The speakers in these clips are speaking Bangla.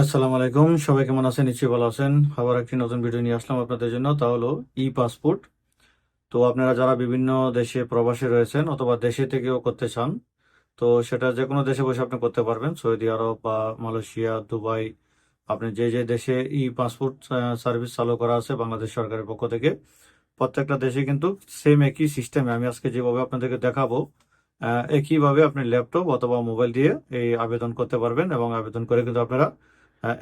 আসসালামু আলাইকুম। সবাই কেমন আছেন? নিশ্চয়ই ভালো আছেন। আবার একটি নতুন ভিডিও নিয়ে আসলাম আপনাদের জন্য। তা হলো ই পাসপোর্ট তো আপনারা যারা বিভিন্ন দেশে প্রবাসে রয়েছেন অথবা দেশে থেকেও করতে চান, তো সেটা যে কোনো দেশে বসে আপনি করতে পারবেন। সৌদি আরব বা মালয়েশিয়া, দুবাই, আপনি যে যে দেশে ই পাসপোর্ট সার্ভিস চালু করা আছে বাংলাদেশ সরকারের পক্ষ থেকে, প্রত্যেকটা দেশে কিন্তু সেম একই সিস্টেমে আমি আজকে যেভাবে আপনাদেরকে দেখাবো একইভাবে আপনি ল্যাপটপ অথবা মোবাইল দিয়ে এই আবেদন করতে পারবেন এবং আবেদন করে কিন্তু আপনারা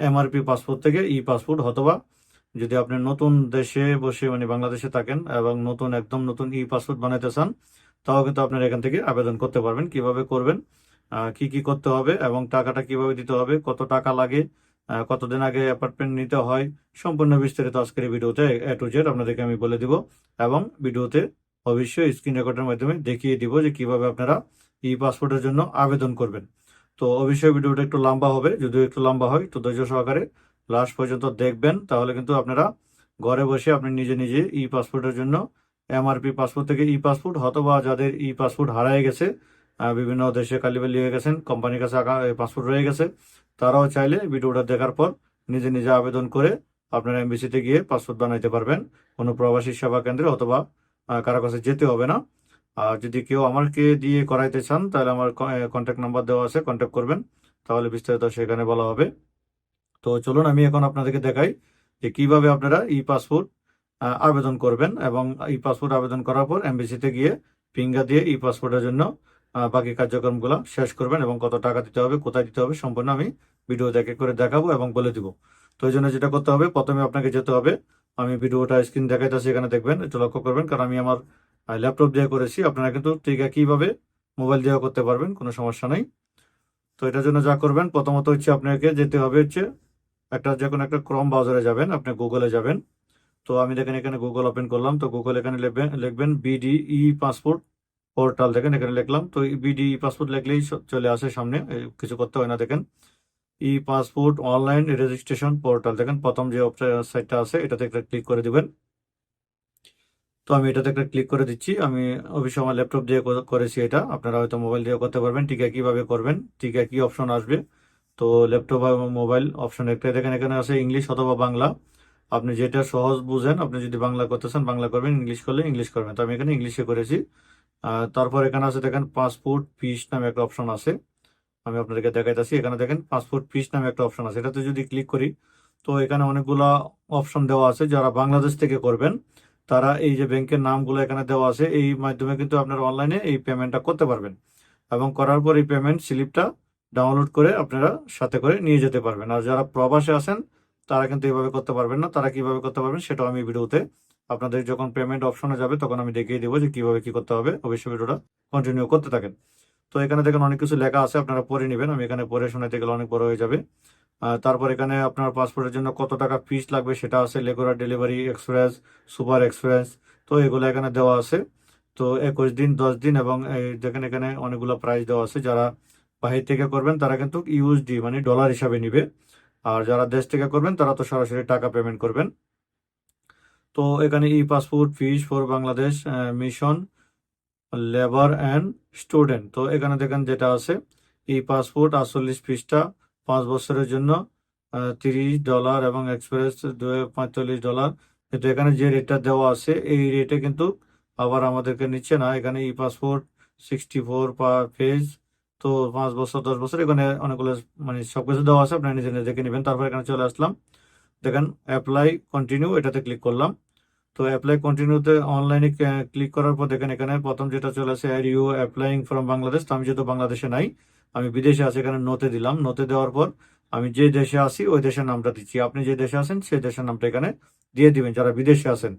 এমআরপি পাসপোর্ট থেকে ই পাসপোর্ট অথবা যদি আপনি নতুন দেশে বসে মানে বাংলাদেশে থাকেন এবং নতুন একদম নতুন ই পাসপোর্ট বানাইতে চান, তাও কিন্তু আপনারা এখান থেকে আবেদন করতে পারবেন, কীভাবে করবেন কি কি করতে হবে এবং টাকাটা কীভাবে দিতে হবে, কত টাকা লাগে কতদিন আগে অ্যাপার্টমেন্ট নিতে হয়, সম্পূর্ণ বিস্তারিত আজকের ভিডিওতে এ টু জেড আপনাদেরকে আমি বলে দিব এবং ভিডিওতে অবশ্যই স্ক্রিন রেকর্ডের মাধ্যমে দেখিয়ে দিব যে কীভাবে আপনারা ই পাসপোর্টের জন্য আবেদন করবেন। তো অবশ্যই ভিডিওটা একটু লম্বা হবে, যদিও একটু লম্বা হয়, তো ধৈর্য সহকারে লাস্ট পর্যন্ত দেখবেন, তাহলে কিন্তু আপনারা ঘরে বসে আপনি নিজে নিজে ই পাসপোর্টের জন্য এমআরপি পাসপোর্ট থেকে ই পাসপোর্ট অথবা যাদের ই পাসপোর্ট হারায় গেছে বিভিন্ন দেশে কালিবালি হয়ে গেছেন কোম্পানির কাছে পাসপোর্ট রয়ে গেছে, তারাও চাইলে ভিডিওটা দেখার পর নিজে নিজে আবেদন করে আপনারা এমবিসিতে গিয়ে পাসপোর্ট বানাইতে পারবেন। কোনো প্রবাসী সেবা কেন্দ্রে অথবা কারও কাছে যেতে হবে না। আর যদি কেউ আমাকে দিয়ে করাইতে চান, তাহলে আমার কন্ট্যাক্ট নাম্বার দেওয়া আছে কন্ট্যাক্ট করবেন। তাহলে বিস্তারিত সেখানে বলা হবে। তো চলুন, আমি এখন আপনাদেরকে দেখাই যে কীভাবে আপনারা ই পাসপোর্ট আবেদন করবেন এবং ই পাসপোর্ট আবেদন করার পর এমবিসিতে গিয়ে ফিঙ্গার দিয়ে ই পাসপোর্টের জন্য বাকি কার্যক্রমগুলো শেষ করবেন এবং কত টাকা দিতে হবে, কোথায় দিতে হবে সম্পূর্ণ আমি ভিডিও দেখে করে দেখাবো এবং বলে দিব। তো এই জন্য যেটা করতে হবে, প্রথমে আপনাকে যেতে হবে। আমি ভিডিওটা স্ক্রিন দেখাইতেছি, এখানে দেখবেন, একটু লক্ষ্য করবেন, কারণ আমি আমার ল্যাপটপ দিয়ে করেছি, আপনারা কিন্তু ঠিক একইভাবে মোবাইল দিয়েও করতে পারবেন, কোনো সমস্যা নেই। তো এটার জন্য যা করবেন, প্রথমত হচ্ছে আপনাকে যেতে হবে হচ্ছে একটা যে কোনো একটা ক্রম ব্রাউজারে যাবেন, আপনি গুগলে যাবেন। তো আমি দেখেন এখানে গুগল ওপেন করলাম, তো গুগল এখানে লিখবেন লিখবেন বিডি ই পাসপোর্ট পোর্টাল দেখেন এখানে লিখলাম। তো বিডি ই পাসপোর্ট লিখলেই চলে আসে সামনে কিছু করতে হয় না দেখেন। E passport online registration portal দেখেন, প্রথম যে সাইটটা আছে, এটাতে একটা ক্লিক করে দিবেন। তো আমি এটাতে একটা ক্লিক করে দিচ্ছি। আমি অবশ্যই আমার ল্যাপটপ দিয়ে করেছি এটা। আপনারা হয়তো মোবাইল দিয়ে করতে পারবেন। ঠিক কীভাবে করবেন। ঠিক কি অপশন আসবে। তো ল্যাপটপ মোবাইল অপশন একটা দেখেন এখানে আছে ইংলিশ অথবা বাংলা। আপনি যেটা সহজ বুঝেন, আপনি যদি বাংলা করতে চান, বাংলা করবেন ইংলিশ করলে ইংলিশ করবেন। তো আমি এখানে ইংলিশে করেছি। তারপর এখানে আছে দেখেন পাসপোর্ট ফিস নামে একটা অপশন আছে। আমি আপনাদেরকে দেখাইতেছি। এখানে দেখেন পাসপোর্ট ফিস নামে একটা অপশন আছে। এটাতে যদি ক্লিক করি, তো এখানে অনেকগুলা অপশন দেওয়া আছে যারা বাংলাদেশ থেকে করবেন। তারা এই যে ব্যাংকের নামগুলো এখানে দেওয়া আছে, এই মাধ্যমে কিন্তু আপনারা অনলাইনে এই পেমেন্টটা করতে পারবেন। এবং করার পর এই পেমেন্ট স্লিপটা ডাউনলোড করে আপনারা সাথে করে নিয়ে যেতে পারবেন। আর যারা প্রবাসে আছেন, তারা কিন্তু এইভাবে করতে পারবেন না। তারা কীভাবে করতে পারবেন সেটাও আমি ভিডিওতে আপনাদের যখন পেমেন্ট অপশনে যাবে তখন আমি দেখিয়ে দেবো যে কীভাবে কি করতে হবে। অবশ্যই ভিডিওটা কন্টিনিউ করতে থাকেন। তো এখানে দেখেন অনেক কিছু লেখা আছে, আপনারা পড়ে নেবেন। আমি এখানে পড়ে শোনাতে গেলে অনেক বড় হয়ে যাবে। তারপর এখানে আপনার পাসপোর্টের জন্য কত টাকা ফিস লাগবে সেটা আছে regular delivery express super express তো এগুলো এখানে দেওয়া আছে। তো একুশ দিন, দশ দিন এবং দেখেন এখানে অনেকগুলো প্রাইস দেওয়া আছে। যারা বাহির থেকে করবেন তারা কিন্তু ইউএসডি মানে ডলার হিসাবে নিবে। আর যারা দেশ থেকে করবেন তারা তো সরাসরি টাকা পেমেন্ট করবেন। তো এখানে e passport fees for Bangladesh mission labour and student তো এখানে দেখেন যেটা আছে ই পাসপোর্ট আটচল্লিশ পৃষ্ঠা পাঁচ বছরের জন্য তিরিশ ডলার এবং এক্সপ্রেস পঁয়তাল্লিশ ডলার। কিন্তু এখানে যে রেটটা দেওয়া আছে, এই রেটে কিন্তু আবার আমাদেরকে নিচ্ছে না। এখানে e passport sixty four per page তো পাঁচ বছর, দশ বছর, এখানে অনেকগুলো মানে সবকিছু দেওয়া আছে, আপনারা নিজে নিজে দেখে নেবেন। তারপর এখানে চলে আসলাম। দেখেন অ্যাপ্লাই কন্টিনিউ এটাতে ক্লিক করলাম। তো অ্যাপ্লাই কন্টিনিউতে অনলাইনে ক্লিক করার পর দেখেন এখানে প্রথম যেটা চলে আসে are you applying from Bangladesh তো আমি যেহেতু বাংলাদেশে নাই আমি বিদেশে আছি, এখানে নোতে দিলাম। নোতে দেওয়ার পর আমি যে দেশে আসি ওই দেশের নামটা দিচ্ছি। আপনি যে দেশে আছেন, সেই দেশের নামটা এখানে দিয়ে দিবেন। যারা বিদেশে আছেন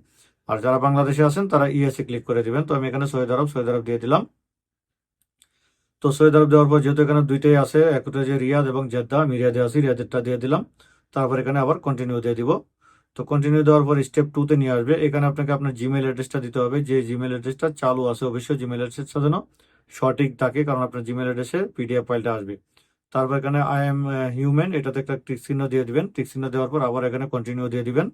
আর যারা বাংলাদেশে আছেন, তারা ইএসএ ক্লিক করে দিবেন। তো আমি এখানে সৈয়দ আরব সৈয়দ আরব দিয়ে দিলাম। তো সৈয়দ আরব দেওয়ার পর যেহেতু এখানে দুইটাই আছে একটা যে রিয়াদ এবং জেদ্দা, আমি রিয়াদে আছি, রিয়াদেরটা দিয়ে দিলাম। তারপর এখানে আবার কন্টিনিউ দিয়ে দিব। তো কন্টিনিউ দেওয়ার পর স্টেপ টুতে নিয়ে আসবে। এখানে আপনাকে আপনার জিমেল অ্যাড্রেসটা দিতে হবে। যে জিমেল অ্যাড্রেসটা চালু আছে, অবশ্যই জিমেল অ্যাড্রেসটা যেন সঠিক থাকে, কারণ আপনার জিমেল অ্যাড্রেসে পিডিএফ ফাইলটা আসবে। তারপর এখানে আই এম হিউম্যান এটাতে একটা টিক চিহ্ন দিয়ে দিবেন। টিক চিহ্ন দেওয়ার পর আবার এখানে কন্টিনিউ দিয়ে দিবেন।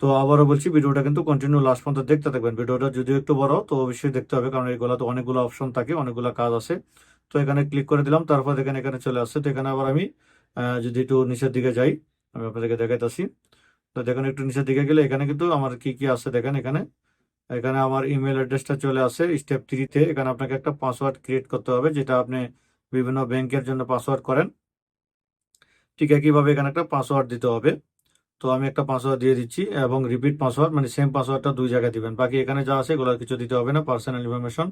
তো আবারও বলছি, ভিডিওটা কিন্তু কন্টিনিউ লাস্ট পর্যন্ত দেখতে থাকবেন। ভিডিওটা যদিও একটু বড়, তো অবশ্যই দেখতে হবে, কারণ এগুলো তো অনেকগুলো অপশন থাকে, অনেকগুলো কাজ আছে। তো এখানে ক্লিক করে দিলাম, তারপর এখানে এখানে চলে আসছে। তো এখানে আবার আমি যদি একটু নিচের দিকে যাই, আমি আপনাদেরকে দেখাইতেছি। তো দেখেন একটু নিচের দিকে গেলে এখানে কিন্তু আমার কি কি আছে দেখেন এখানে। এখানে আমার ইমেল অ্যাড্রেসটা চলে আসে স্টেপ থ্রিতে এখানে আপনাকে একটা পাসওয়ার্ড ক্রিয়েট করতে হবে, যেটা আপনি বিভিন্ন ব্যাংকের জন্য পাসওয়ার্ড করেন। ঠিক একইভাবে এখানে একটা পাসওয়ার্ড দিতে হবে। তো আমি একটা পাসওয়ার্ড দিয়ে দিচ্ছি এবং রিপিট পাসওয়ার্ড মানে সেম পাসওয়ার্ডটা দুই জায়গায় দিবেন। বাকি এখানে যা আছে এগুলো কিছু দিতে হবে না পার্সোনাল ইনফরমেশন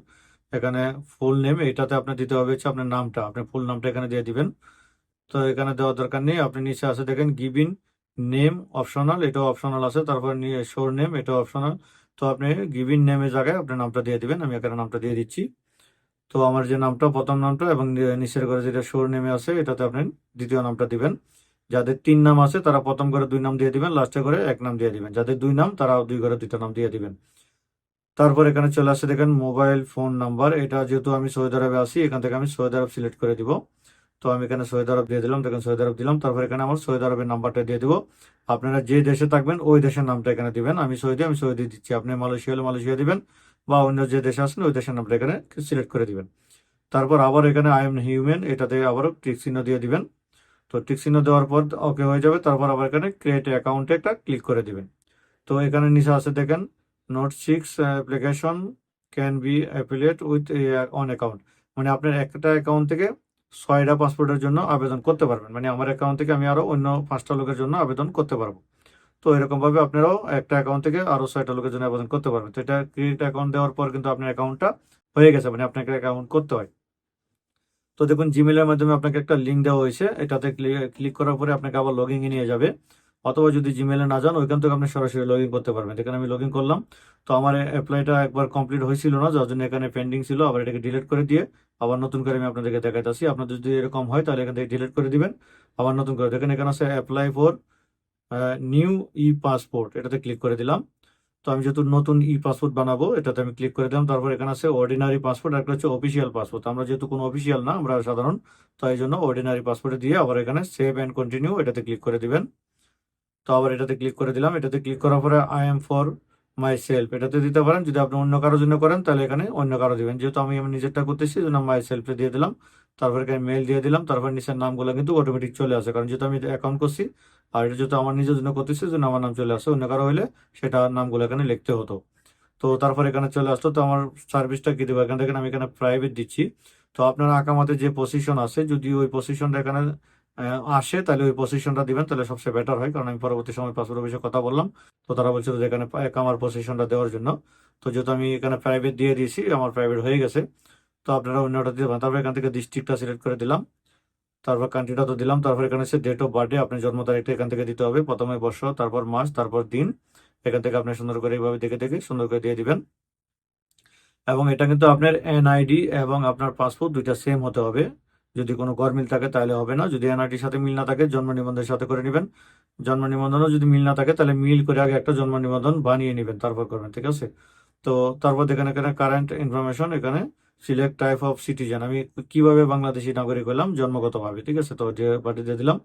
এখানে ফুল নেম এটাতে আপনার দিতে হবে হচ্ছে আপনার নামটা। আপনি ফুল নামটা এখানে দিয়ে দিবেন। তো এখানে দেওয়ার দরকার নেই, আপনি নিচে আছে দেখেন গিভিন নেম অপশনাল এটাও অপশনাল আছে। তারপর শোর নেম এটাও অপশনাল তো আপনি গিভিন নেমের জায়গায় আপনার নামটা দিয়ে দিবেন, আমি এখানে নামটা দিয়ে দিচ্ছি। তো আমার যে নামটা, প্রথম নামটা এবং নিচের করে যেটা শোর নেমে আছে, এটাতে আপনি দ্বিতীয় নামটা দিবেন। যাদের তিন নাম আছে, তারা প্রথম করে দুই নাম দিয়ে দিবেন, লাস্টে করে এক নাম দিয়ে দিবেন। যাদের দুই নাম তারা দুই ঘরে দুইটা নাম দিয়ে দিবেন। তারপর এখানে চলে আসছে দেখেন মোবাইল ফোন নাম্বার। এটা যেহেতু আমি সৌদি আরবে আসি এখান থেকে আমি সৌদি আরব সিলেক্ট করে দিব। তো আমি এখানে সৌদি আরব দিয়ে দিলাম দেখেন সৌদি আরব দিলাম, তারপর এখানে আমার সৌদি আরবের নাম্বারটা দিয়ে দিব। আপনারা যে দেশে থাকবেন, ওই দেশের নামটা এখানে দিবেন। আমি সৌদি আমি সৌদি দিচ্ছি। আপনি মালয়েশিয়া হলে মালয়েশিয়া দিবেন, বা অন্য যে দেশে আছেন, ওই দেশের নামটা এখানে সিলেক্ট করে দিবেন। তারপর আবার এখানে আই এম হিউম্যান এটাতে আবারও টিক চিহ্ন দিয়ে দিবেন। তো টিক চিহ্ন দেওয়ার পর ওকে হয়ে যাবে। তারপর আবার এখানে ক্রিয়েট অ্যাকাউন্টে একটা ক্লিক করে দিবেন। তো এখানে নিচে আছে দেখেন note six application can be appellate with on account মানে আপনার একটা অ্যাকাউন্ট থেকে ছয়টা পাসপোর্টের জন্য আবেদন করতে পারবেন। মানে আমার অ্যাকাউন্ট থেকে আমি আরও অন্য পাঁচটা লোকের জন্য আবেদন করতে পারব। তো এরকমভাবে আপনারাও একটা অ্যাকাউন্ট থেকে আরও ছয়টা লোকের জন্য আবেদন করতে পারবেন। তো এটা ক্রেডিট অ্যাকাউন্ট দেওয়ার পর কিন্তু আপনার অ্যাকাউন্টটা হয়ে গেছে মানে আপনাকে অ্যাকাউন্ট করতে হয়। তো দেখুন জিমেলের মাধ্যমে আপনাকে একটা লিঙ্ক দেওয়া হয়েছে। এটাতে ক্লিক করার পরে আপনাকে আবার লগ ইনে নিয়ে যাবে। অথবা যদি জিমেলে না যান, ওইখান থেকে আপনি সরাসরি লগ ইন করতে পারবেন। এখানে আমি লগ ইন করলাম, তো আমার অ্যাপ্লাইটা একবার কমপ্লিট হয়েছিল না, যার জন্য এখানে পেন্ডিং ছিল, আবার এটাকে ডিলিট করে দিয়ে আবার নতুন করে আমি আপনাদেরকে দেখাইতেছি। আপনাদের যদি এরকম হয়, তাহলে এখান থেকে ডিলিট করে দিবেন, আবার নতুন করে। দেখেন এখানে আছে apply for new e passport এটাতে ক্লিক করে দিলাম। তো আমি যেহেতু নতুন ই পাসপোর্ট বানাবো, এটাতে আমি ক্লিক করে দিলাম। তারপর এখানে আছে অর্ডিনারি পাসপোর্ট একটা হচ্ছে অফিসিয়াল পাসপোর্ট আমরা যেহেতু কোনো অফিসিয়াল না, আমরা সাধারণ তো এই জন্য অর্ডিনারি পাসপোর্টে দিয়ে আবার এখানে সেভ অ্যান্ড কন্টিনিউ এটাতে ক্লিক করে দিবেন। তো আবার এটাতে ক্লিক করে দিলাম। এটাতে ক্লিক করার পরে I am for myself এটাতে দিতে পারেন, যদি আপনি অন্য কারোর জন্য করেন, তাহলে এখানে অন্য কারও দিবেন। যেহেতু আমি আমার নিজেরটা করতেছি জন্য মাই সেলফে দিয়ে দিলাম। তারপর এখানে মেল দিয়ে দিলাম। তারপর নিচের নামগুলো কিন্তু অটোমেটিক চলে আসে। কারণ যেহেতু আমি অ্যাকাউন্ট করছি, আর এটা যেহেতু আমার নিজের জন্য করতেছি জন্য আমার নাম চলে আসে। অন্য কারও হলে সেটা নামগুলো এখানে লিখতে হতো। তো তারপর এখানে চলে আসতো তো আমার সার্ভিসটা কী দেবো? এখান থেকে আমি এখানে প্রাইভেট দিচ্ছি। তো আপনার আকামাতে যে পজিশন আছে, যদি ওই পজিশনটা এখানে আসে, তাহলে ওই পজিশনটা দিবেন, তাহলে সবচেয়ে বেটার হয়। কারণ আমি পরবর্তী সময় পাসপোর্ট অফিসে কথা বললাম। তো তারা বলছিল যে এখানে আমার পজিশনটা দেওয়ার জন্য। তো যেহেতু আমি এখানে প্রাইভেট দিয়ে দিয়েছি, আমার প্রাইভেট হয়ে গেছে। তো আপনারা অন্যটা পারেন তারপর এখান থেকে ডিস্ট্রিক্টটা সিলেক্ট করে দিলাম। তারপর কান্ট্রিটা তো দিলাম। তারপর এখানে হচ্ছে ডেট অফ বার্থডে আপনার জন্ম তারিখটা এখান থেকে দিতে হবে। প্রথমে বর্ষ, তারপর মাস, তারপর দিন। এখান থেকে আপনি সুন্দর করে এইভাবে দেখে দেখে সুন্দর করে দিয়ে দিবেন। এবং এটা কিন্তু আপনার এনআইডি এবং আপনার পাসপোর্ট দুইটা সেম হতে হবে। যদি কোনো ঘর মিল থাকে তাহলে হবে না। যদি এনআইডির সাথে মিল না থাকে, জন্ম নিবন্ধনের সাথে করে নেবেন। জন্ম নিবন্ধনও যদি মিল না থাকে, তাহলে মিল করে আগে একটা জন্ম নিবন্ধন বানিয়ে নেবেন, তারপর করবেন, ঠিক আছে? তো তারপর দেখেন এখানে কারেন্ট ইনফরমেশন এখানে সিলেক্ট টাইপ অফ সিটিজেন আমি কীভাবে বাংলাদেশি নাগরিক হলাম? জন্মগতভাবে, ঠিক আছে? তো যে বাটি দিয়ে দিলাম।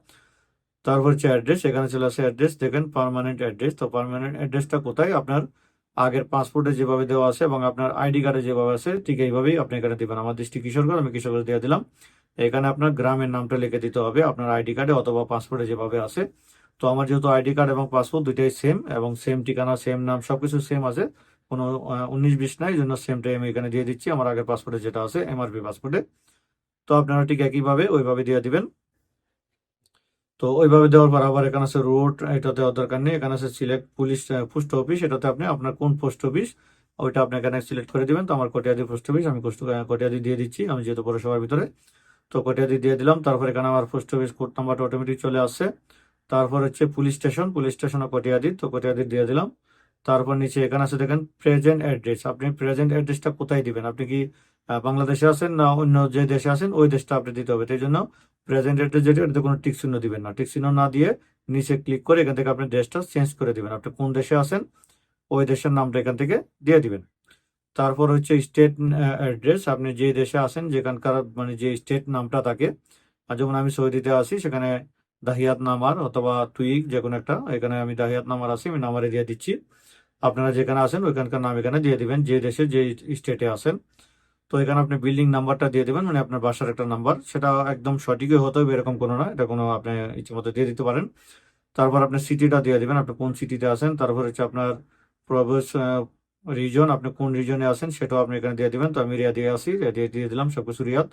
তারপর হচ্ছে অ্যাড্রেস এখানে চলে আসে অ্যাড্রেস দেখেন পারমানেন্ট অ্যাড্রেস তো পারমানেন্ট অ্যাড্রেসটা কোথায়? আপনার আগের পাসপোর্টে যেভাবে দেওয়া আছে এবং আপনার আইডি কার্ডে যেভাবে আছে, ঠিক এইভাবেই আপনি এখানে দিবেন। আমার ডিস্ট্রিক্ট কিশোরগঞ্জ, আমি কিশোরগঞ্জ দিয়ে দিলাম। এখানে আপনার গ্রামের নামটা লিখে দিতে হবে, আপনার আইডি কার্ডে অথবা পাসপোর্টে যেভাবে আছে। তো আমার যেহেতু আইডি কার্ড এবং পাসপোর্ট দুইটাই সেম এবং সেম ঠিকানা সেম নাম, সবকিছু সেম আছে, কোনো উনিশ বিশ নাই জন্য সেমটাই আমি এখানে দিয়ে দিচ্ছি, আমার আগের পাসপোর্টে যেটা আছে এমআরপি পাসপোর্টে। তো আপনারা ঠিক একইভাবে ওইভাবে দিয়ে দিবেন। তো ওইভাবে দেওয়ার পর আবার এখানে আছে রোড এটা দেওয়ার দরকার নেই, এখানে আছে সিলেক্ট পুলিশ পোস্ট অফিস এটাতে আপনি আপনার কোন পোস্ট অফিস ওইটা আপনি এখানে সিলেক্ট করে দিবেন। তো আমার কটিয়াদি পোস্ট অফিস আমি কটিয়াদি দিয়ে দিচ্ছি, আমি যেহেতু পৌরসভার ভিতরে। তো কটিয়াদি দিয়ে দিলাম। তারপর এখানে আমার পোস্ট অফিস কোড নাম্বারটা অটোমেটিক চলে আসছে। তারপর হচ্ছে police station police station Katiadi তো কটিয়াদি দিয়ে দিলাম। তারপর নিচে এখানে আছে দেখেন প্রেজেন্ট অ্যাড্রেস আপনি প্রেজেন্ট অ্যাড্রেসটা কোথায় দিবেন? আপনি কি বাংলাদেশে আছেন না অন্য যে দেশে আছেন, ওই দেশটা আপনি দিতে হবে। তাই জন্য প্রেজেন্ট অ্যাড্রেস যেটা এটাতে কোনো টিক চিহ্ন দিবেন না। টিক চিহ্ন না দিয়ে নিচে ক্লিক করে এখান থেকে আপনি দেশটা চেঞ্জ করে দিবেন। আপনি কোন দেশে আছেন, ওই দেশের নামটা এখান থেকে দিয়ে দিবেন। তারপর হচ্ছে স্টেট অ্যাড্রেস আপনি যে দেশে আসেন যেখানকার মানে যে স্টেট নামটা থাকে। আর যেমন আমি সৌদিতে আসি সেখানে দাহিয়াত নামার অথবা তুইক যে কোনো একটা, এখানে আমি দাহিয়াত নামার আসি আমি নামারে দিয়ে দিচ্ছি। আপনারা যেখানে আসেন ওইখানকার নাম এখানে দিয়ে দিবেন, যে দেশে, যে স্টেটে আসেন তো এখানে আপনি বিল্ডিং নাম্বারটা দিয়ে দেবেন মানে আপনার বাসার একটা নাম্বার সেটা একদম সঠিকই হতে হবে, এরকম কোনো না, এটা কোনো আপনি ইচ্ছেমতো দিয়ে দিতে পারেন। তারপর আপনি সিটিটা দিয়ে দেবেন, আপনি কোন সিটিতে আসেন তারপর হচ্ছে আপনার প্রবেশ রিজন আপনি কোন রিজনে আছেন সেটাও আপনি এখানে দিয়ে দিবেন। তো আমি রিয়া দিয়ে আসি, রিয়া দিয়ে দিয়ে দিলাম সবকিছু রিয়াদ।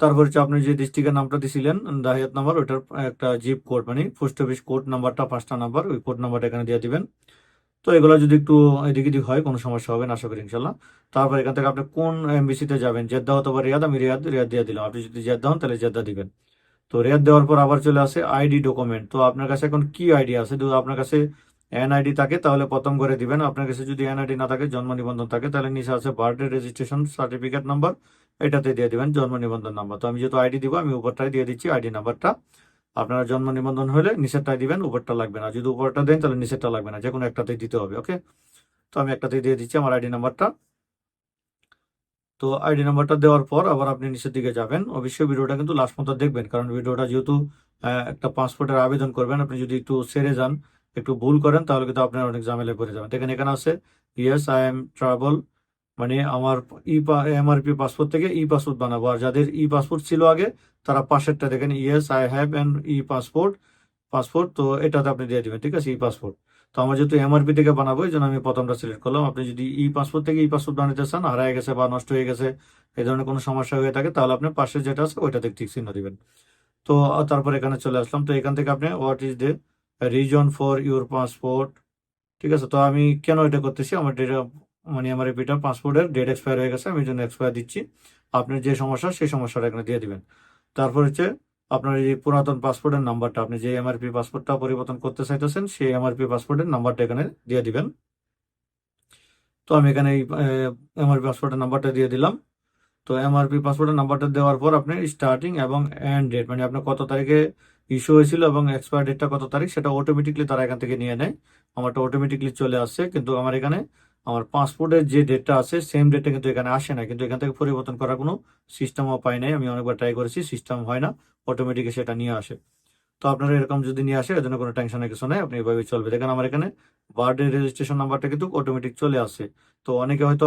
তারপর হচ্ছে আপনি যে ডিস্ট্রিক্টের নামটা দিছিলেন, দাহিয়াত নাম্বার, ওইটার একটা জিপ কোড মানে পোস্ট অফিস কোড নাম্বারটা, পাঁচটা নাম্বার, ওই কোড নাম্বারটা এখানে দিয়ে দিবেন। তো এগুলো যদি একটু এদিক এদিক হয়, কোনো সমস্যা হবে না, আশা করি ইনশাল্লাহ তারপর এখান থেকে আপনি কোন এমবিসিতে যাবেন, জেদ্দা অথবা রিয়াদ, আমি রিয়াদ রিয়াদ দিয়ে দিলাম। আপনি যদি জেদ্দা হন, তাহলে জেদ্দা দিবেন। তো রিয়াদ দেওয়ার পর আবার চলে আসে আইডি ডকুমেন্ট তো আপনার কাছে এখন কি আইডি আছে? আপনার কাছে এনআইডি থাকে, তাহলে প্রথম করে দিবেন। আপনার কাছে যদি এনআইডি না থাকে, জন্ম নিবন্ধন থাকে, তাহলে নিচে আছে বার্থডে রেজিস্ট্রেশন সার্টিফিকেট নাম্বার এটাতে দিয়ে দিবেন জন্ম নিবন্ধন নাম্বার তো আমি যেহেতু আইডি দিব, আমি উপরটাই দিয়ে দিচ্ছি আইডি নাম্বারটা আপনারা জন্ম নিবন্ধন হলে নিচেরটাই দিবেন, উপরটা লাগবে না। যদি উপরটা দেন, তাহলে নিচেরটা লাগবে না। যে কোনো একটাতেই দিতে হবে, ওকে? তো আমি একটাতেই দিয়ে দিচ্ছি আমার আইডি নাম্বারটা তো আইডি নাম্বারটা দেওয়ার পর আবার আপনি নিচের দিকে যাবেন। অবশ্যই ভিডিওটা কিন্তু লাস্ট পর্যন্ত দেখবেন, কারণ ভিডিওটা যেহেতু একটা পাসপোর্টের আবেদন করবেন, আপনি যদি একটু সেরে যান একটু ভুল করেন, তাহলে কিন্তু আপনার অনেক ঝামেলায় পড়ে যাবেন। দেখেন এখানে আছে ইয়েস আই এম ট্রাভেল মানে আমার ই এমআরপি পাসপোর্ট থেকে ই পাসপোর্ট বানাবো। আর যাদের ই পাসপোর্ট ছিল আগে, তারা পাশেরটা দেখেন yes I have an e passport passport তো এটাতে আপনি দিয়ে দিবেন, ঠিক আছে, ই পাসপোর্ট। তো আমার যেহেতু এমআরপি থেকে বানাবো, এই জন্য আমি প্রথমটা সিলেক্ট করলাম। আপনি যদি ই পাসপোর্ট থেকে ই পাসপোর্ট বানাতে চান, হারায় গেছে বা নষ্ট হয়ে গেছে, এই ধরনের কোনো সমস্যা হয়ে থাকে, তাহলে আপনি পাশে যেটা আছে, ওইটাতে টিক চিহ্ন দিবেন। তো তারপর এখানে চলে আসলাম। তো এখান থেকে আপনি what is the reason for your passport ঠিক আছে, তো আমি কেন এটা করতেছি? আমার ডেট মানে আমার এপিটা পাসপোর্টের ডেট এক্সপায়ার হয়ে গেছে, আমি জন্য এক্সপায়ার দিচ্ছি। আপনার যে সমস্যা, সেই সমস্যাটা এখানে দিয়ে দিবেন। তারপর হচ্ছে আপনার এই যে পুরাতন পাসপোর্টের নাম্বারটা আপনি যে এমআরপি পাসপোর্টটা পরিবর্তন করতে চাইতেছেন, সেই এমআরপি পাসপোর্টের নাম্বারটা এখানে দিয়ে দিবেন। তো আমি এখানে এই এমআরপি পাসপোর্টের নাম্বারটা দিয়ে দিলাম। তো এমআরপি পাসপোর্টের নাম্বারটা দেওয়ার পর আপনি স্টার্টিং এবং এন্ড ডেট মানে আপনার কত তারিখে ইস্যু হয়েছিল এবং এক্সপায়ার ডেটটা কত তারিখ, সেটা অটোমেটিকলি তারা এখান থেকে নিয়ে নেয়। আমারটা অটোমেটিকলি চলে আসছে, কিন্তু আমার এখানে আমার পাসপোর্টের যে ডেটটা আছে সেম ডেটটা কিন্তু এখানে আসে না, কিন্তু এখান থেকে পরিবর্তন করার কোনো সিস্টেমও পাই নাই। আমি অনেকবার ট্রাই করেছি সিস্টেম হয় না অটোমেটিক সেটা নিয়ে আসে। তো আপনারা এরকম যদি নিয়ে আসে এর জন্য কোনো টেনশনের কিছু নাই, আপনি এভাবে চলবে। দেখেন আমার এখানে বার্থডে রেজিস্ট্রেশন নাম্বারটা কিন্তু অটোমেটিক চলে আসে। তো অনেকে হয়তো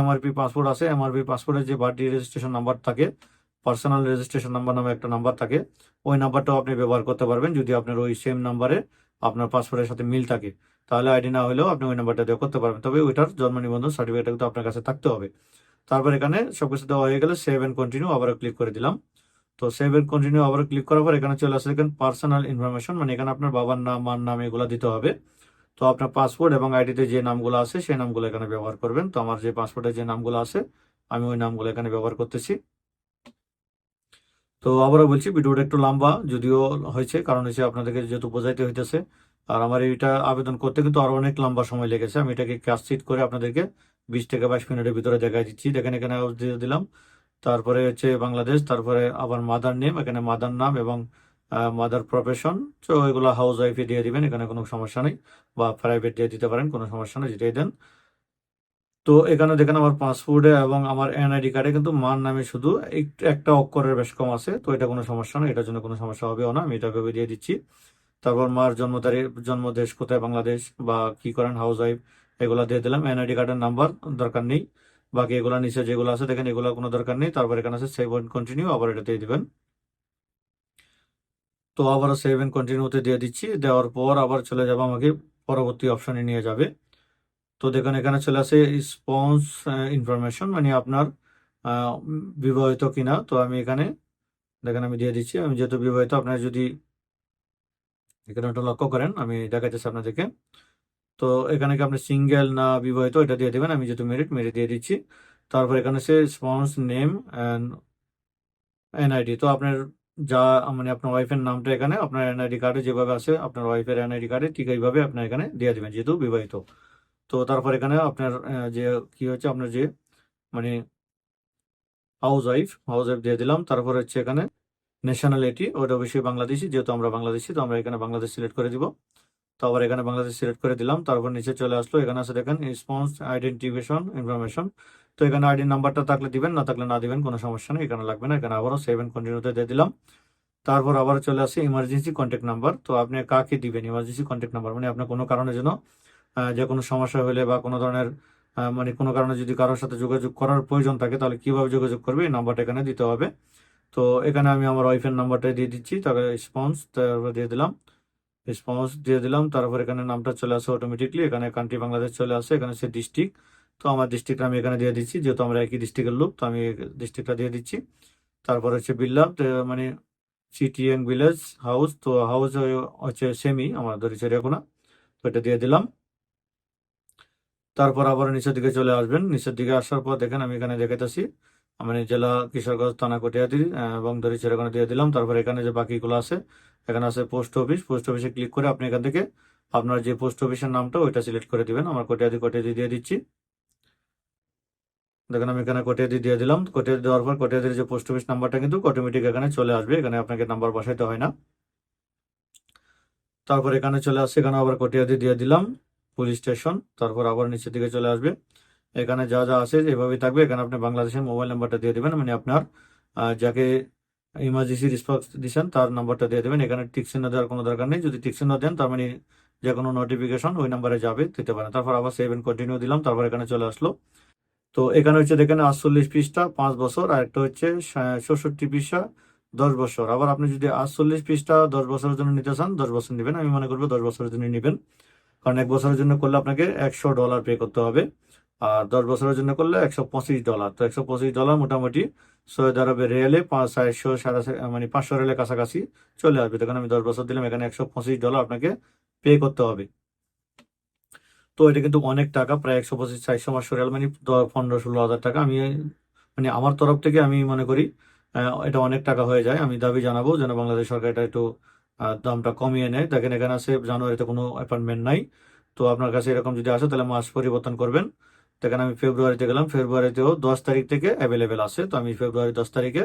এমআরপি পাসপোর্ট আছে এমআরপি পাসপোর্টের যে বার্থডে রেজিস্ট্রেশন নাম্বার থাকে পার্সোনাল রেজিস্ট্রেশন নাম্বার নামে একটা নাম্বার থাকে, ওই নাম্বারটাও আপনি ব্যবহার করতে পারবেন, যদি আপনার ওই সেম নাম্বারে আপনার পাসপোর্টের সাথে মিল থাকে। তাহলে আইডি না হলেও আপনি ওই নাম্বারটা দিয়ে করতে পারবেন। তবে ওইটার জন্ম নিবন্ধন সার্টিফিকেট কিন্তু আপনার কাছে থাকতে হবে। তারপর এখানে সবকিছু দেওয়া হয়ে গেলে সেভ এন্ড কন্টিনিউ আবার ক্লিক করে দিলাম। তো সেভ এন্ড কন্টিনিউ আবার ক্লিক করার পর এখানে চলে আসে দেখেন পার্সোনাল ইনফরমেশন মানে এখানে আপনার বাবার নাম, মার নাম এগুলো দিতে হবে। তো আপনার পাসপোর্ট এবং আইডিতে যে নামগুলো আছে, সেই নামগুলো এখানে ব্যবহার করবেন। তো আমার যে পাসপোর্টে যে নামগুলো আছে, আমি ওই নামগুলো এখানে ব্যবহার করতেছি। তো আবারও বলছি, ভিডিওটা একটু লম্বা, যদিও হয়েছে, কারণ হচ্ছে আপনাদেরকে যেহেতু বোঝাইতে হইতেছে, আর আমার এটা আবেদন করতে কিন্তু আরও অনেক লম্বা সময় লেগেছে। আমি এটাকে কাজশিট করে আপনাদেরকে বিশ থেকে বাইশ মিনিটের ভিতরে দেখাই দিচ্ছি। দেখেন এখানে দিলাম। তারপরে হচ্ছে বাংলাদেশ, তারপরে আবার মাদার নেম এখানে মাদার নাম এবং মাদার প্রফেশন তো এগুলো হাউস ওয়াইফে দিয়ে দিবেন, এখানে কোনো সমস্যা নেই বা প্রাইভেট দিয়ে দিতে পারেন, কোনো সমস্যা নেই, যেটাই দেন। তো এখানে দেখেন আমার পাসপোর্টে এবং আমার এনআইডি কার্ডে কিন্তু মার নামে শুধু একটু অক্ষরের বেশ কম আছে, তো এটা কোনো সমস্যা না এটার জন্য কোনো সমস্যা হবেও না, আমি এটা ভেবে দিয়ে দিচ্ছি। তারপর মার জন্ম তারিখ জন্মদেশ কোথায়, বাংলাদেশ বা কি করেন হাউস ওয়াইফ এগুলো দিয়ে দিলাম এনআইডি কার্ডের নাম্বার দরকার নেই। বাকি এগুলা নিচে যেগুলো আছে, দেখেন এগুলো কোনো দরকার নেই। তারপর এখানে আছে সেভ এন্ড কন্টিনিউ আবার এটা দিয়ে দিবেন। তো আবার সেভ এন্ড কন্টিনিউতে দিয়ে দিচ্ছি। দেওয়ার পর আবার চলে যাব আমাকে পরবর্তী অপশনে নিয়ে যাবে। তো দেখুন এখানে চলে আসে স্পন্স ইনফরমেশন মানে আপনার বিবাহিত কিনা। তো আমি এখানে, দেখেন আমি দিয়ে দিচ্ছি। আমি যেহেতু বিবাহিত, আপনার যদি এখানে ওটা লক্ষ্য করেন, আমি দেখাচ্ছি আপনাদেরকে। তো এখানে কি আপনি সিঙ্গেল না বিবাহিত, এটা দিয়ে দেবেন, আমি যেহেতু মেরিট মেরিট দিয়ে দিচ্ছি। তারপর এখানে সে স্পন্স নেম অ্যান্ড এনআইডি তো আপনার যা মানে আপনার ওয়াইফের নামটা এখানে, আপনার এনআইডি কার্ডে যেভাবে আছে, আপনার ওয়াইফের এনআইডি কার্ডে ঠিক এইভাবে আপনার এখানে দিয়ে দিবেন, যেহেতু বিবাহিত। তো তারপর এখানে আপনার যে কি হচ্ছে, আপনার যে মানে হাউস ওয়াইফ হাউস ওয়াইফ দিয়ে দিলাম। তারপর হচ্ছে এখানে ন্যাশনালিটি ওটা অবশ্যই বাংলাদেশি, যেহেতু আমরা বাংলাদেশি, তো আমরা এখানে বাংলাদেশ সিলেক্ট করে দিব। তো আবার এখানে বাংলাদেশ সিলেক্ট করে দিলাম। তারপর নিচে চলে আসলো। এখানে আছে দেখেন রেসপন্স আইডেন্টিফিকেশন ইনফরমেশন তো এখানে আইডি নাম্বারটা থাকলে দিবেন, না থাকলে না দিবেন, কোনো সমস্যা নেই, এখানে লাগবে না। এখানে আবারও সেভেন কন্টিনিউতে দিয়ে দিলাম। তারপর আবার চলে আসে ইমার্জেন্সি কন্ট্যাক্ট নাম্বার তো আপনি কাকে দিবেন? ইমার্জেন্সি কন্ট্যাক্ট নাম্বার মানে আপনার কোনো কারণের জন্য যে কোনো সমস্যা হলে বা কোনো ধরনের মানে কোনো কারণে যদি কারোর সাথে যোগাযোগ করার প্রয়োজন থাকে, তাহলে কীভাবে যোগাযোগ করবে? এই নাম্বারটা এখানে দিতে হবে। তো এখানে আমি আমার ওয়াইফের নাম্বারটা দিয়ে দিচ্ছি। তারপরে রেসপন্স তারপর দিয়ে দিলাম। রেসপন্স দিয়ে দিলাম, তারপর এখানে নামটা চলে আসে অটোমেটিকলি এখানে কান্ট্রি বাংলাদেশ চলে আসে, এখানে সে ডিস্ট্রিক্ট তো আমার ডিস্ট্রিক্টটা আমি এখানে দিয়ে দিচ্ছি, যেহেতু আমরা একই ডিস্ট্রিক্টের লোক, তো আমি ডিস্ট্রিক্টটা দিয়ে দিচ্ছি। তারপর হচ্ছে বিল্লা মানে সিটি অ্যান্ড ভিলেজ হাউস তো হাউস হচ্ছে সেমি আমার ধরি চেরিয়াকোনা তো এটা দিয়ে দিলাম। তারপর আবার নিচের দিকে চলে আসবেন, নিচের দিকে আসার পর দেখেন আমি এখানে দেখাইতেছি মানে জেলা কিশোরগঞ্জ থানা কটিয়াদি এবং ধরি চেরাকোনা দিয়ে দিলাম। তারপর এখানে যে বাকিগুলো আছে, এখানে আছে পোস্ট অফিস পোস্ট অফিসে ক্লিক করে আপনি এখান থেকে আপনার যে পোস্ট অফিসের নামটা, ওইটা সিলেক্ট করে দিবেন। আমার কটিয়াদি কটিয়াদি দিয়ে দিচ্ছি। দেখেন আমি এখানে কটিয়াদি দিয়ে দিলাম। কটিয়াদি দেওয়ার পর কটিয়াদির যে পোস্ট অফিস নাম্বারটা কিন্তু অটোমেটিক এখানে চলে আসবে। এখানে আপনাকে নাম্বার বসাইতে হয় না। তারপর এখানে চলে আসছে, এখানে আবার কটিয়াদি দিয়ে দিলাম। পুলিশ স্টেশন তারপর আবার নিচের দিকে চলে আসবে। এখানে যা যা আছে এভাবেই থাকবে। এখানে আপনি বাংলাদেশের মোবাইল নাম্বারটা দিয়ে দেবেন। মানে আপনার যাকে ইমার্জেন্সি রেসপন্স দিচ্ছেন তার নাম্বারটা দিয়ে দেবেন। এখানে টিক চিহ্ন দেওয়ার কোনো দরকার নেই। যদি টিক চিহ্ন দেন, তার মানে যে কোনো নোটিফিকেশন ওই নাম্বারে যাবে, দিতে পারেন। তারপর আবার সেভ কন্টিনিউ দিলাম, তারপর এখানে চলে আসলো। তো এখানে হচ্ছে দেখেন, আটচল্লিশ পৃষ্ঠা, পাঁচ বছর। আর একটা হচ্ছে ষষট্টি পৃষ্ঠা, দশ বছর। আবার আপনি যদি আটচল্লিশ পৃষ্ঠা দশ বছরের জন্য নিতে চান, দশ বছর নেবেন। আমি মনে করব দশ বছরের জন্য নেবেন। কারণ এক বছরের জন্য করলে আপনাকে একশো ডলার পে করতে হবে। আর দশ বছরের জন্য করলে একশো পঁচিশ ডলার। তো একশো পঁচিশ ডলার মোটামুটি সৌদি আরবের রিয়ালে পাঁচ চারশো সাড়ে মানে পাঁচশো রেলের কাছাকাছি চলে আসবে। তখন আমি দশ বছর দিলাম, এখানে একশো পঁচিশ ডলার আপনাকে পে করতে হবে। তো এটা কিন্তু অনেক টাকা, প্রায় একশো পঁচিশ, চারশো, পাঁচশো রিয়াল মানে পনেরো, ষোলো হাজার টাকা। আমি মানে আমার তরফ থেকে আমি মনে করি এটা অনেক টাকা হয়ে যায়। আমি দাবি জানাব যেন বাংলাদেশ সরকার এটা একটু দামটা কমিয়ে নেয়। দেখেন এখানে আছে, জানুয়ারিতে কোনো অ্যাপয়েন্টমেন্ট নাই। তো আপনার কাছে এরকম যদি আসে, তাহলে মাস পরিবর্তন করবেন। দেখেন আমি ফেব্রুয়ারিতে গেলাম, ফেব্রুয়ারিতেও দশ তারিখ থেকে অ্যাভেলেবেল আছে। তো আমি ফেব্রুয়ারি দশ তারিখে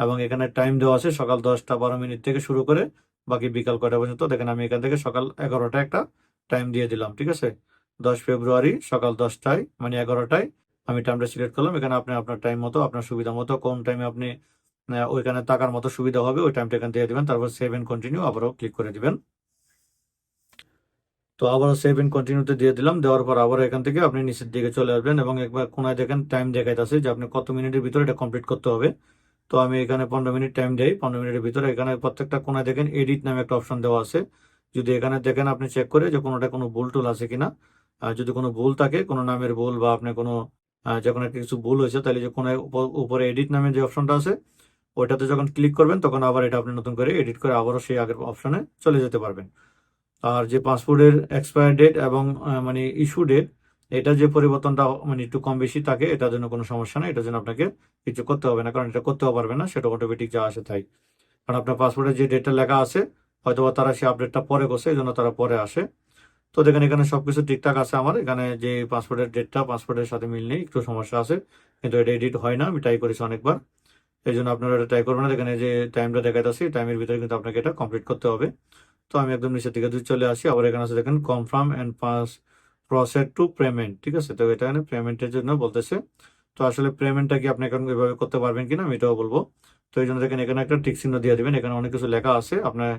এবং এখানে টাইম দেওয়া আছে সকাল দশটা বারো মিনিট থেকে শুরু করে বাকি বিকাল কয়টা পর্যন্ত। দেখেন আমি এখান থেকে সকাল এগারোটা একটা টাইম দিয়ে দিলাম, ঠিক আছে? দশ ফেব্রুয়ারি সকাল দশটায় মানে এগারোটায় আমি টাইমটা সিলেক্ট করলাম। এখানে আপনি আপনার টাইম মতো, আপনার সুবিধা মতো, কোন টাইমে আপনি ওইখানে টাকার মতো সুবিধা হবে, ওই টাইমটা এখানে দিয়ে দিবেন। তারপর সেভ এন্ড কন্টিনিউ আবারও ক্লিক করে দিবেন। তো আবারও সেভ এন্ড কন্টিনিউতে দিয়ে দিলাম। দেওয়ার পর আবার এখান থেকে আপনি নিচের দিকে চলে আসবেন এবং একবার কোনায় দেখেন টাইম দেখাইতেছে যে আপনি কত মিনিটের ভিতরে এটা কমপ্লিট করতে হবে। তো আমি এখানে পনেরো মিনিট টাইম দেই। পনেরো মিনিটের ভিতরে এখানে প্রত্যেকটা কোনায় দেখেন এডিট নামে একটা অপশন দেওয়া আছে। যদি এখানে দেখেন আপনি চেক করে যে কোনোটা কোনো ভুল টুল আছে কিনা। আর যদি কোনো ভুল থাকে, কোনো নামের ভুল বা আপনি কোনো যখন একটা কিছু ভুল হয়েছে, তাহলে যে কোনো উপ- উপরে এডিট নামের যে অপশনটা আছে, ওইটাতে যখন ক্লিক করবেন, তখন আবার এটা আপনি নতুন করে এডিট করে আবারও সেই আগের অপশনে চলে যেতে পারবেন। আর যে পাসপোর্টের এক্সপায়ার ডেট এবং মানে ইস্যু ডেট এটা যে পরিবর্তনটা মানে একটু কম বেশি থাকে, এটার জন্য কোনো সমস্যা নেই। এটার জন্য আপনাকে কিছু করতে হবে না, কারণ এটা করতেও পারবে না, সেটা অটোমেটিক যা আসে তাই। কারণ আপনার পাসপোর্টে যে ডেটটা লেখা আছে হয়তো তারা সেই আপডেটটা পরে করছে, এই জন্য তারা পরে আসে। তো দেখেন, এখানে সবকিছু ঠিকঠাক আছে আমার। এখানে যে পাসপোর্টের ডেটটা পাসপোর্টের সাথে মিল নেই, একটু সমস্যা আছে, কিন্তু এটা এডিট হয় না, আমি ট্রাই করেছি অনেকবার। এই জন্য আপনারা এটা ট্রাই করবেন না। এখানে যে টাইমটা দেখাইতেছি টাইমের ভিতরে কিন্তু আপনাকে এটা কমপ্লিট করতে হবে। তো আমি একদম নিচের দিকে যদি চলে আসি। আবার এখানে আছে দেখেন confirm and pass proceed to payment ঠিক আছে? তো এটা এখানে পেমেন্টের জন্য বলতেছে। তো আসলে পেমেন্টটা কি আপনি এখন এভাবে করতে পারবেন কিনা আমি এটাও বলব। তো এই জন্য দেখেন, এখানে একটা টিক চিহ্ন দিয়ে দিবেন। এখানে অনেক কিছু লেখা আছে। আপনার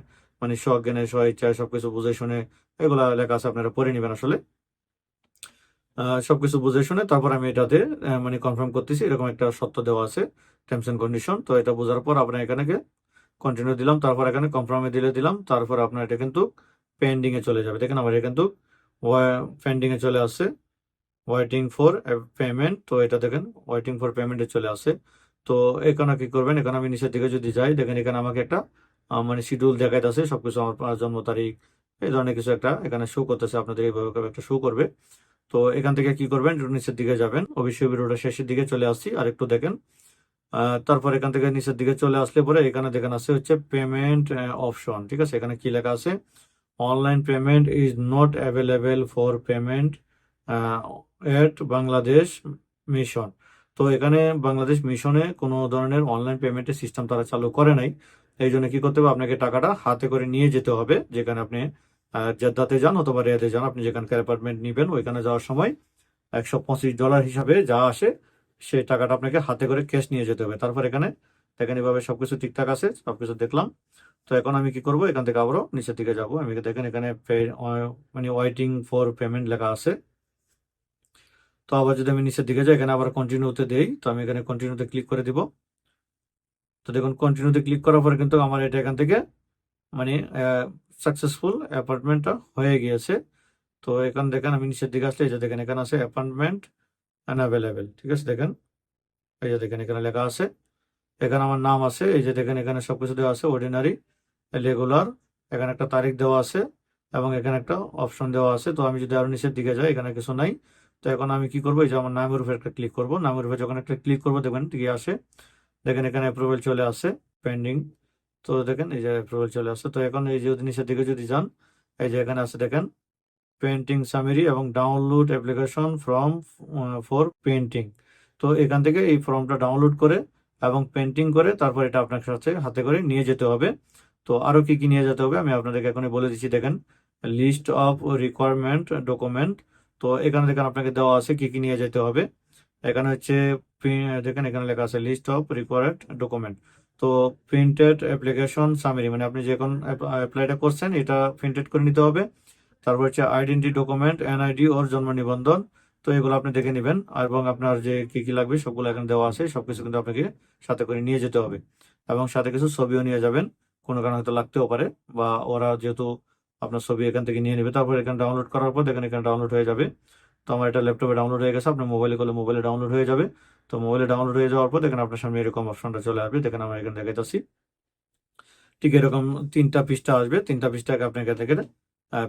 মানে সজ্ঞানে স্ব ইচ্ছায় সবকিছু বুঝে শুনে এগুলা লেখা আছে, আপনারা পড়ে নেবেন আসলে। সবকিছু বুঝে শুনে তারপর আমি এটাতে মানে কনফার্ম করতেছি। এরকম একটা সত্য দেওয়া আছে টার্মস এন্ড কন্ডিশন তো এটা বোঝার পর আপনার এখানে কন্টিনিউ দিলাম, তারপর এখানে কনফার্মে দিলে দিলাম, তারপর আপনার এটা কিন্তু পেন্ডিং এ চলে যাবে। দেখেন আমার এটা কিন্তু পেন্ডিং এ চলে আসছে। ওয়েটিং ফর পেমেন্ট তো এটা দেখেন ওয়েটিং ফর পেমেন্টে চলে আসে তো এখানে কি করবেন? এখানে আমি নিচের দিকে যদি যাই, দেখেন এখানে আমাকে একটা মানে শিডিউল দেখাইতেছে, সবকিছু আমার জন্ম তারিখ, এই ধরনের কিছু একটা এখানে শো করতেছে, আপনাদের এইভাবে একটা শো করবে। তো এখান থেকে কি করবেন? নিচের দিকে যাবেন। অবশ্যই ভিডিওটা শেষের দিকে চলে আসছি। আর একটু দেখেন তারপর এখান থেকে নিচের দিকে চলে আসলে পরে এখানে দেখেন আছে হচ্ছে পেমেন্ট অপশন ঠিক আছে? এখানে কি লেখা আছে? Online payment is not available for payment at Bangladesh mission তো এখানে বাংলাদেশ মিশনে কোনো ধরনের অনলাইন পেমেন্টের সিস্টেম তারা চালু করে নাই। এই জন্য কি করতে হবে? আপনাকে টাকাটা হাতে করে নিয়ে যেতে হবে। যেখানে আপনি জেদ্দাতে যান অথবা রিয়াদে যান, আপনি যেখানকার অ্যাপার্টমেন্ট নেবেন, ওইখানে যাওয়ার সময় একশো পঁচিশ ডলার হিসাবে যা আসে সেই টাকাটা আপনাকে হাতে করে ক্যাশ নিয়ে যেতে হবে। তারপর এখানে দেখেন এভাবে সবকিছু ঠিকঠাক আছে, সবকিছু দেখলাম। তো এখন আমি কি করব? এখান থেকে আবারও নিচের দিকে যাব। আমি দেখেন এখানে মানে ওয়েটিং ফর পেমেন্ট লেখা আছে। তো আবার যদি আমি নিচের দিকে যাই, এখানে আবার কন্টিনিউতে দেই। তো আমি এখানে কন্টিনিউতে ক্লিক করে দিব। তো দেখুন কন্টিনিউতে ক্লিক করার পরে কিন্তু আমার এটা এখান থেকে মানে সাকসেসফুল অ্যাপার্টমেন্টটা হয়ে গিয়েছে। তো এখান দেখেন আমি নিচের দিকে আসলে এই যে দেখেন এখানে আছে অ্যাপার্টমেন্ট অ্যাভেলেবেল ঠিক আছে? দেখেন, এই যে দেখেন এখানে লেখা আছে, এখানে আমার নাম আছে, এই যে দেখেন এখানে সবকিছু দেওয়া আছে অর্ডিনারি রেগুলার এখানে একটা তারিখ দেওয়া আছে এবং এখানে একটা অপশন দেওয়া আছে। তো আমি যদি আরও নিচের দিকে যাই, এখানে কিছু নাই। তো এখন আমি কি করব? এই যে আমার নামের উপরে একটা ক্লিক করব। নামের উপরে যখন একটা ক্লিক করব, দেখবেন কি আসে? দেখেন এখানে অ্যাপ্রুভাল চলে আসে পেন্ডিং তো দেখেন এই যে অ্যাপ্রুভাল চলে আসে। তো এখন এই যে নিচের দিকে যদি যান, এই যে এখানে আছে, দেখেন পেন্টিং সামিরি এবং download application form for pending তো এখান থেকে এই ফর্মটা ডাউনলোড করে এবং পেন্টিং করে তারপর এটা আপনার সাথে হাতে করে নিয়ে যেতে হবে। তো আরও কি কি নিয়ে যেতে হবে আমি আপনাদেরকে এখনই বলে দিচ্ছি, দেখেন। লিস্ট অফ রিকোয়ারমেন্ট ডকুমেন্ট তো এখানে দেখেন আপনাকে দেওয়া আছে কি কি নিয়ে যেতে হবে। এখানে হচ্ছে দেখেন এখানে লেখা আছে লিস্ট অফ রিকোয়ার্ড ডকুমেন্ট তো প্রিন্টেড অ্যাপ্লিকেশন সামিরি মানে আপনি যে কোন অ্যাপ্লাইটা করছেন, এটা প্রিন্টেড করে নিতে হবে। তারপর হচ্ছে আইডেন্টি ডকুমেন্ট এনআইডি ওর জন্ম নিবন্ধন। তো এগুলো আপনি দেখে নেবেন, এবং আপনার যে কি কি লাগবে সবগুলো এখানে দেওয়া আছে, সবকিছু কিন্তু আপনাকে সাথে করে নিয়ে যেতে হবে। এবং সাথে কিছু ছবিও নিয়ে যাবেন, কোনো কারণে হয়তো লাগতেও পারে, বা ওরা যেহেতু আপনার ছবি এখান থেকে নিয়ে নেবে, তারপর এখানে ডাউনলোড করার পর দেখেন এখানে ডাউনলোড হয়ে যাবে। তো আমার এটা ল্যাপটপে ডাউনলোড হয়ে গেছে, আপনার মোবাইলে করলে মোবাইলে ডাউনলোড হয়ে যাবে। তো মোবাইলে ডাউনলোড হয়ে যাওয়ার পর দেখেন আপনার সামনে এরকম অপশনটা চলে আসবে, দেখেন আমরা এখানে দেখাইতেছি। ঠিক এরকম তিনটা পৃষ্ঠা আসবে, তিনটা পৃষ্ঠাকে আপনি এখান থেকে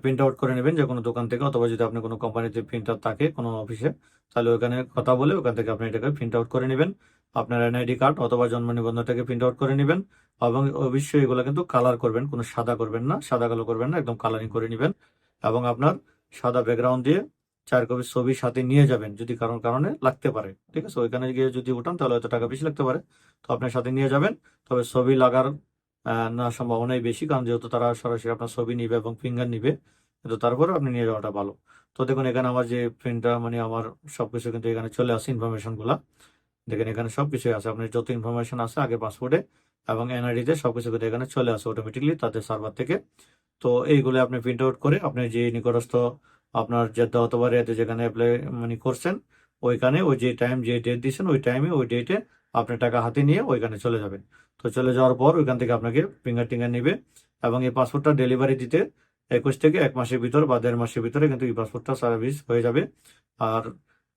প্রিন্ট আউট করে নেবেন যে কোনো দোকান থেকে, অথবা যদি আপনি কোনো কোম্পানিতে প্রিন্টার থাকে কোনো অফিসে তাহলে ওখানে কথা বলে ওখান থেকে আপনি এটাকে প্রিন্ট আউট করে নেবেন। আপনার এনআইডি কার্ড অথবা জন্ম নিবন্ধনটাকে প্রিন্ট আউট করে নেবেন এবং অবশ্যই এগুলো কিন্তু কালার করবেন, কোনো সাদা করবেন না, সাদা কালো করবেন না, একদম কালারিং করে নেবেন এবং আপনার সাদা ব্যাকগ্রাউন্ড দিয়ে চার কপি ছবি সাথে নিয়ে যাবেন যদি কারণ কারণে লাগতে পারে, ঠিক আছে? ওইখানে গিয়ে যদি উঠান তাহলে হয়তো টাকা বেশি লাগতে পারে। তো আপনার সাথে নিয়ে যাবেন, তবে ছবি লাগার না সম্ভাবনাই বেশি, কারণ যেহেতু তারা সরাসরি আপনার ছবি নিবে এবং ফিঙ্গার নিবে, কিন্তু তারপরে আপনি নিয়ে যাওয়াটা ভালো। তো দেখুন, এখানে আমার যে প্রিন্টটা মানে আমার সবকিছু কিন্তু এখানে চলে আসে ইনফরমেশনগুলা দেখেন, এখানে সবকিছু আছে। আপনার যত ইনফরমেশন আছে, আগে পাসপোর্টে এবং এনআইডি তে সবকিছু কিন্তু এখানে চলে আসে অটোমেটিকলি তাদের সার্ভার থেকে। তো এইগুলো আপনি প্রিন্ট আউট করে আপনি যে নিকটস্থ আপনার জেদ্দা অথবা রিয়াদে যেখানে অ্যাপ্লাই মানে করছেন, ওইখানে ওই যে টাইম যে ডেট দিয়েছেন ওই টাইমে ওই ডেটে আপনি টাকা হাতে নিয়ে ওইখানে চলে যাবেন। তো চলে যাওয়ার পর ওইখান থেকে আপনাকে ফিঙ্গার টিঙ্গার নেবে এবং এই পাসপোর্টটা ডেলিভারি দিতে একুশ থেকে এক মাসের ভিতর বা দেড় মাসের ভিতরে কিন্তু এই পাসপোর্টটা সার্ভিস হয়ে যাবে। আর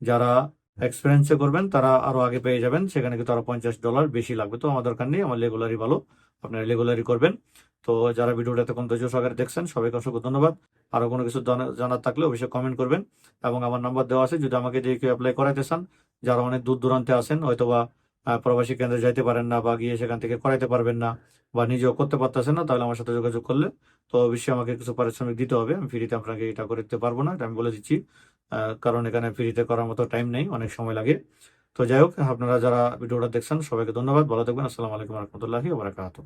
যারা এক্সপিরিয়েন্সে করবেন, তারা আরও আগে পেয়ে যাবেন, সেখানে কিন্তু আরও পঞ্চাশ ডলার বেশি লাগবে। তো আমার দরকার নেই, আমার রেগুলারই ভালো, আপনারা রেগুলারই করবেন। তো যারা ভিডিওটা এতক্ষণ ধৈর্য সহকারে দেখছেন, সবাইকে অসংখ্য ধন্যবাদ। আরও কোনো কিছু জানা- জানার থাকলে অবশ্যই কমেন্ট করবেন। এবং আমার নাম্বার দেওয়া আছে, যদি আমাকে দিয়ে কেউ অ্যাপ্লাই করাইতে চান, যারা অনেক দূর দূরান্তে আছেন, হয়তোবা প্রবাসী কেন্দ্রে যাইতে পারেন না বা গিয়ে সেখান থেকে করাইতে পারবেন না বা নিজেও করতে পারতেছেন না, তাহলে আমার সাথে যোগাযোগ করলে। তো অবশ্যই আমাকে কিছু পারিশ্রমিক দিতে হবে, আমি ফ্রিতে আপনাকে এটা করে দিতে পারব না, এটা আমি বলে দিচ্ছি। কারণ এখানে ফ্রিতে করার মতো টাইম নেই, অনেক সময় লাগে। তো যাই হোক, আপনারা যারা ভিডিওটা দেখছেন, সবাইকে ধন্যবাদ, ভালো থাকবেন, আসসালামু আলাইকুম রহমতুল্লাহি ওবরাকাতুহ